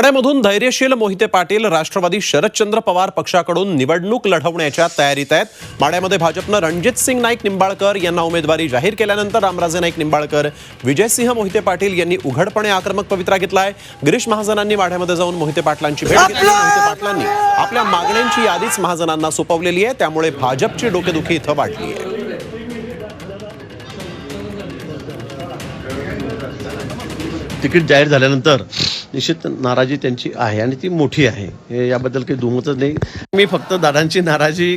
माढ्यामधून धैर्यशील मोहिते पाटील राष्ट्रवादी शरदचंद्र पवार पक्षाकडून निवडणूक लढवण्याच्या तयारीत आहेत. माढ्यामध्ये भाजपनं रणजित सिंग नाईक निंबाळकर यांना उमेदवारी जाहीर केल्यानंतर रामराजे नाईक निंबाळकर विजयसिंह मोहिते पाटील यांनी उघडपणे आक्रमक पवित्रा घेतलाय. गिरीश महाजनांनी माढ्यामध्ये जाऊन मोहिते पाटलांची भेट घेतली. मोहिते पाटलांनी आपल्या मागण्यांची यादीच महाजनांना सोपवलेली आहे. त्यामुळे भाजपची डोकेदुखी इथं वाढली आहे तिकीट जाहीर झाल्यानंतर निश्चित नाराजी त्यांची आहे आणि ती मोठी आहे. हे याबद्दल काही दुमतच नाही. मी फक्त दादांची नाराजी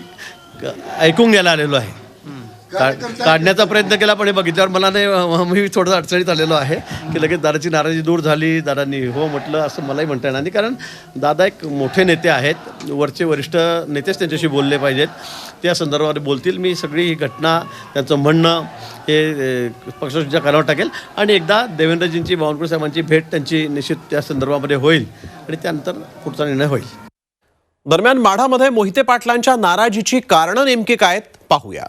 ऐकून घ्यायला आलेलो आहे. काढण्याचा प्रयत्न केला पण हे बघितल्यावर मला नाही मी थोडंसं अडचणीत आलेलो आहे की लगेच दादाची नाराजी दूर झाली दादांनी हो म्हटलं असं मलाही म्हणता येणार नाही. कारण दादा एक मोठे नेते आहेत वरचे वरिष्ठ नेतेच त्यांच्याशी बोलले पाहिजेत. त्या संदर्भात बोलतील. मी सगळी ही घटना त्यांचं म्हणणं हे पक्षाच्या कानावर टाकेल. आणि एकदा देवेंद्रजींची बावनकुळे साहेबांची भेट त्यांची निश्चित त्या संदर्भामध्ये होईल. आणि त्यानंतर पुढचा निर्णय होईल. दरम्यान माढामध्ये मोहिते पाटलांच्या नाराजीची कारणं नेमकी काय आहेत? पाहूया.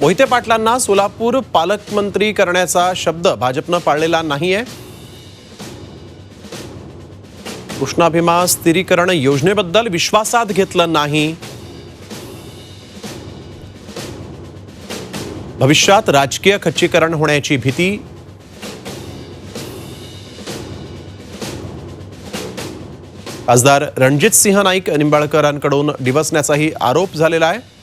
मोहिते पाटलांना सोलापूर पालकमंत्री करण्याचा शब्द भाजपनं पाळलेला नाहीये. कृष्णाभिमा स्थिरीकरण योजनेबद्दल विश्वासात घेतलं नाही. भविष्यात राजकीय खच्चीकरण होण्याची भीती. खासदार रणजित सिंह नाईक निंबाळकरांकडून डिवसण्याचाही आरोप झालेला आहे.